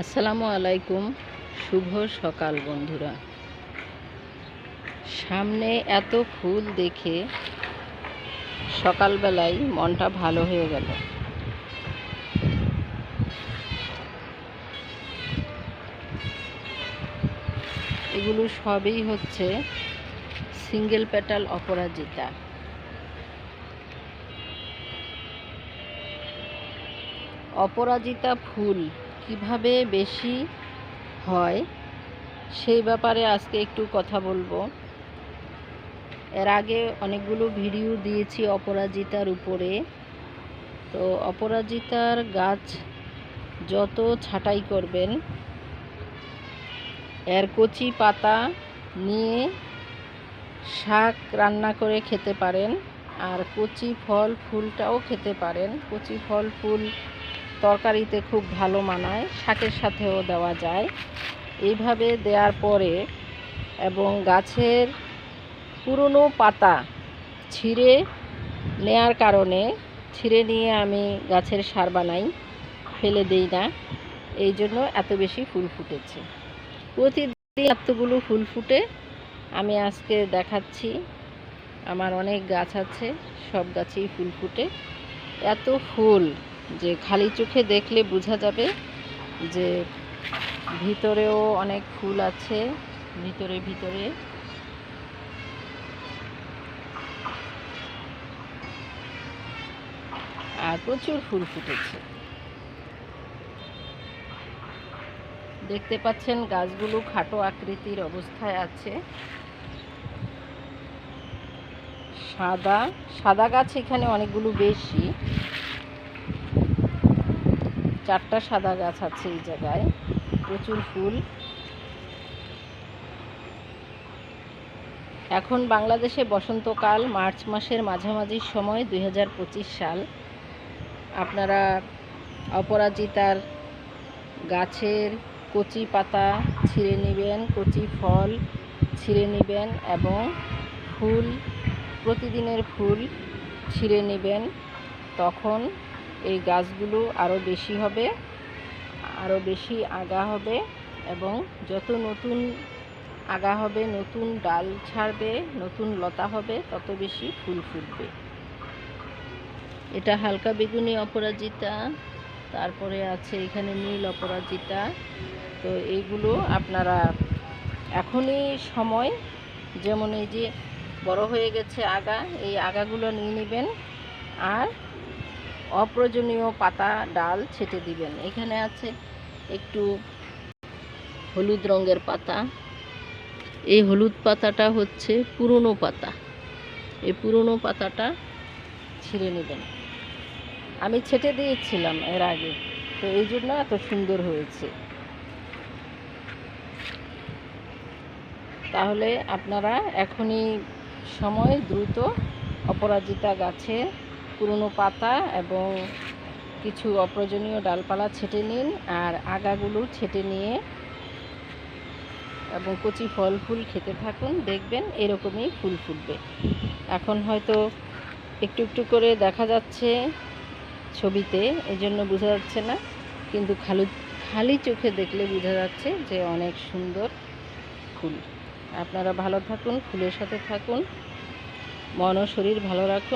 আসসালামু আলাইকুম। শুভ সকাল, বন্ধুরা। সামনে এত ফুল দেখে সকালবেলায় মনটা ভালো হয়ে গেল। এগুলো সবই হচ্ছে সিঙ্গেল পেটাল অপরাজিতা। অপরাজিতা ফুল কীভাবে বেশি হয়, সেই ব্যাপারে আজকে একটু কথা বলব। এর আগে অনেকগুলো ভিডিও দিয়েছি অপরাজিতার উপরে। তো অপরাজিতার গাছ যত ছাঁটাই করবেন, এর কচি পাতা নিয়ে শাক রান্না করে খেতে পারেন, আর কচি ফল ফুলটাও খেতে পারেন। কচি ফল ফুল তরকারিতে খুব ভালো মানায়, শাকের সাথেও দেওয়া যায়। এইভাবে দেওয়ার পরে এবং গাছের পুরনো পাতা ছিঁড়ে নেয়ার কারণে ছিঁড়ে নিয়ে আমি গাছের সার বানাই, ফেলে দেই না। এই জন্য এত বেশি ফুল ফুটেছে। প্রতিদিন এতগুলো ফুল ফুটে আমি আজকে দেখাচ্ছি। আমার অনেক গাছ আছে, সব গাছেই ফুল ফুটে। এত ফুল! যে খালি চোখে দেখলে বোঝা যাবে যে ভিতরেও অনেক ফুল আছে, ভিতরে ভিতরে। আর প্রচুর ফুল ফুটেছে। দেখতে পাচ্ছেন গাছগুলো খাটো আকৃতির অবস্থায় আছে। সাদা সাদা গাছ এখানে অনেকগুলো বেশি। চারটা সাদা গাছ আছে এই জায়গায়। প্রচুর ফুল। এখন বাংলাদেশে বসন্তকাল, মার্চ মাসের মাঝামাঝি সময় দু হাজার পঁচিশ সাল। আপনারা অপরাজিতার গাছের কচি পাতা ছিঁড়ে নেবেন, কচি ফল ছিঁড়ে নেবেন এবং ফুল, প্রতিদিনের ফুল ছিঁড়ে নেবেন। তখন এই গাছগুলো আরও বেশি হবে আরও বেশি আগা হবে এবং যত নতুন আগা হবে, নতুন ডাল ছাড়বে, নতুন লতা হবে, তত বেশি ফুল ফুটবে। এটা হালকা বেগুনি অপরাজিতা, তারপরে আছে এখানে নীল অপরাজিতা। তো এইগুলো আপনারা এখনই সময়, যেমন এই যে বড় হয়ে গেছে আগা, এই আগাগুলো নিয়ে নেবেন। আর অপ্রয়োজনীয় পাতা, ডাল ছেটে দিবেন। এখানে আছে একটু হলুদ রঙের পাতা। এই হলুদ পাতাটা হচ্ছে পুরনো পাতা। এই পুরনো পাতাটা ছিঁড়ে নেবেন। আমি ছেটে দিয়েছিলাম এর আগে, তো এই জন্য এত সুন্দর হয়েছে। তাহলে আপনারা এখনই সময় দ্রুত অপরাজিতা গাছে পুরনো পাতা এবং কিছু অপ্রয়োজনীয় ডালপালা ছেটে নিন আর আগাগুলো ছেটে নিয়ে এবং কচি ফল ফুল খেতে থাকুন। দেখবেন এরকমই ফুল ফুটবে। এখন হয়তো একটু একটু করে দেখা যাচ্ছে ছবিতে এই জন্য বোঝা যাচ্ছে না, কিন্তু খালি খালি চোখে দেখলে বোঝা যাচ্ছে যে অনেক সুন্দর ফুল। আপনারা ভালো থাকুন, ফুলের সাথে থাকুন, মন শরীর ভালো রাখুন।